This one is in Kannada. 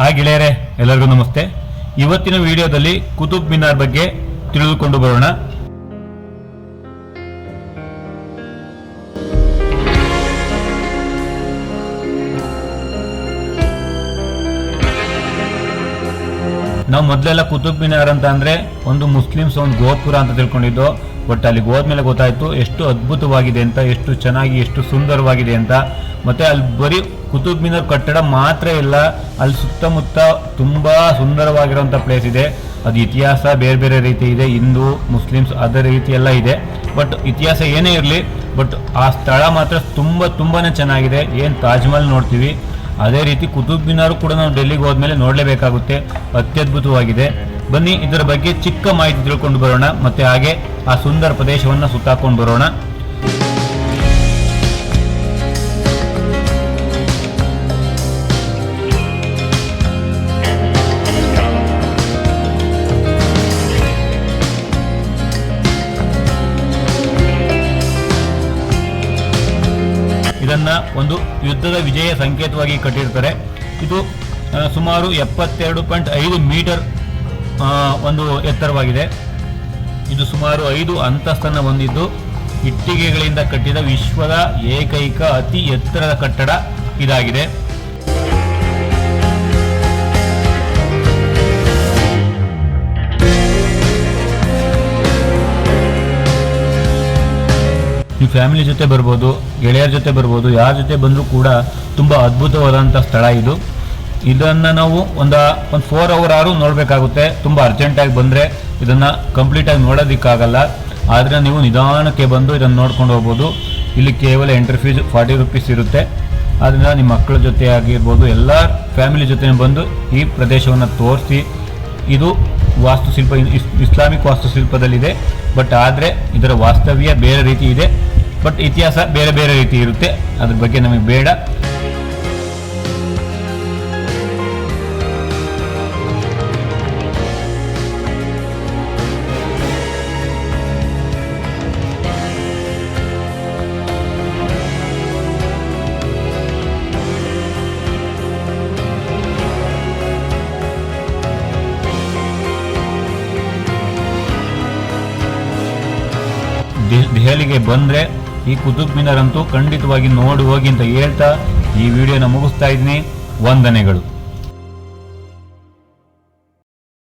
ಹಾಯ್ ಗೆಳೆಯರೆ, ಎಲ್ಲರಿಗೂ ನಮಸ್ತೆ. ಇವತ್ತಿನ ವಿಡಿಯೋದಲ್ಲಿ ಕುತುಬ್ ಮಿನಾರ್ ಬಗ್ಗೆ ತಿಳಿದುಕೊಂಡು ಬರೋಣ. ನಾವು ಮೊದಲೆಲ್ಲ ಕುತುಬ್ ಮಿನಾರ್ ಅಂತ ಅಂದ್ರೆ ಒಂದು ಮುಸ್ಲಿಮ್ಸ್ ಒಂದು ಗೋಪುರ ಅಂತ ತಿಳ್ಕೊಂಡಿದ್ದು. ಬಟ್ ಅಲ್ಲಿಗೆ ಹೋದ್ಮೇಲೆ ಗೊತ್ತಾಯಿತು ಎಷ್ಟು ಅದ್ಭುತವಾಗಿದೆ ಅಂತ, ಎಷ್ಟು ಚೆನ್ನಾಗಿ, ಎಷ್ಟು ಸುಂದರವಾಗಿದೆ ಅಂತ. ಮತ್ತೆ ಅಲ್ಲಿ ಬರೀ ಕುತುಬ್ ಮಿನಾರ್ ಕಟ್ಟಡ ಮಾತ್ರ ಇಲ್ಲ, ಅಲ್ಲಿ ಸುತ್ತಮುತ್ತ ತುಂಬಾ ಸುಂದರವಾಗಿರುವಂತ ಪ್ಲೇಸ್ ಇದೆ. ಅದು ಇತಿಹಾಸ ಬೇರೆ ಬೇರೆ ರೀತಿ ಇದೆ, ಹಿಂದೂ, ಮುಸ್ಲಿಮ್ಸ್ ಅದೇ ರೀತಿ ಎಲ್ಲ ಇದೆ. ಬಟ್ ಇತಿಹಾಸ ಏನೇ ಇರಲಿ ಬಟ್ ಆ ಸ್ಥಳ ಮಾತ್ರ ತುಂಬ ತುಂಬಾ ಚೆನ್ನಾಗಿದೆ. ಏನು ತಾಜ್ ಮಹಲ್ ನೋಡ್ತೀವಿ. ಅದೇ ರೀತಿ ಕುತುಬ್ ಮಿನಾರು ಕೂಡ ನಾವು ಡೆಲ್ಲಿಗೆ ಹೋದ್ಮೇಲೆ ನೋಡಲೇಬೇಕಾಗುತ್ತೆ. ಅತ್ಯದ್ಭುತವಾಗಿದೆ. ಬನ್ನಿ, ಇದರ ಬಗ್ಗೆ ಚಿಕ್ಕ ಮಾಹಿತಿ ತಿಳ್ಕೊಂಡು ಬರೋಣ, ಮತ್ತೆ ಹಾಗೆ ಆ ಸುಂದರ ಪ್ರದೇಶವನ್ನ ಸುತ್ತಾಕೊಂಡು ಬರೋಣ. ಇದನ್ನ ಒಂದು ಯುದ್ಧದ ವಿಜಯ ಸಂಕೇತವಾಗಿ ಕಟ್ಟಿರ್ತಾರೆ. ಇದು ಸುಮಾರು ಎಪ್ಪತ್ತೆರಡು ಪಾಯಿಂಟ್ ಐದು ಮೀಟರ್ ಒಂದು ಎತ್ತರವಾಗಿದೆ. ಇದು ಸುಮಾರು ಐದು ಅಂತಸ್ತನ್ನು ಹೊಂದಿದ್ದು. ಇಟ್ಟಿಗೆಗಳಿಂದ ಕಟ್ಟಿದ ವಿಶ್ವದ ಏಕೈಕ ಅತಿ ಎತ್ತರದ ಕಟ್ಟಡ ಇದಾಗಿದೆ. ನೀವು ಫ್ಯಾಮಿಲಿ ಜೊತೆ ಬರ್ಬೋದು, ಗೆಳೆಯರ ಜೊತೆ ಬರ್ಬೋದು, ಯಾರ ಜೊತೆ ಬಂದರೂ ಕೂಡ ತುಂಬ ಅದ್ಭುತವಾದಂಥ ಸ್ಥಳ ಇದು. ಇದನ್ನು ನಾವು ಒಂದು ಒಂದು ಫೋರ್ ಅವರ್ ಆರು ನೋಡಬೇಕಾಗುತ್ತೆ. ತುಂಬ ಅರ್ಜೆಂಟಾಗಿ ಬಂದರೆ ಇದನ್ನು ಕಂಪ್ಲೀಟಾಗಿ ನೋಡೋದಕ್ಕಾಗಲ್ಲ. ಆದರೆ ನೀವು ನಿಧಾನಕ್ಕೆ ಬಂದು ಇದನ್ನು ನೋಡ್ಕೊಂಡು ಹೋಗ್ಬೋದು. ಇಲ್ಲಿ ಕೇವಲ ಎಂಟ್ರಿ ಫೀಸ್ ಫಾರ್ಟಿ ರುಪೀಸ್ ಇರುತ್ತೆ. ಆದ್ದರಿಂದ ನಿಮ್ಮ ಮಕ್ಕಳ ಜೊತೆ ಆಗಿರ್ಬೋದು, ಎಲ್ಲ ಫ್ಯಾಮಿಲಿ ಜೊತೆ ಬಂದು ಈ ಪ್ರದೇಶವನ್ನು ತೋರಿಸಿ. ಇದು ವಾಸ್ತುಶಿಲ್ಪ ಇಸ್ಲಾಮಿಕ್ ವಾಸ್ತುಶಿಲ್ಪದಲ್ಲಿದೆ. ಬಟ್ ಆದರೆ ಇದರ ವಾಸ್ತವ್ಯ ಬೇರೆ ರೀತಿ ಇದೆ. ಬಟ್ ಇತಿಹಾಸ ಬೇರೆ ಬೇರೆ ರೀತಿ ಇರುತ್ತೆ. ಅದ್ರ ಬಗ್ಗೆ ನಮಗೆ ಬೇಡ. ದೆಹಲಿಗೆ ಬಂದರೆ ಈ ಕುತುಬ್ ಮಿನಾರ್ ಅಂತೂ ಖಂಡಿತವಾಗಿ ನೋಡಿ ಹೋಗಿ ಅಂತ ಹೇಳ್ತಾ ಈ ವಿಡಿಯೋನ ಮುಗಿಸ್ತಾ ಇದ್ದೀನಿ. ವಂದನೆಗಳು.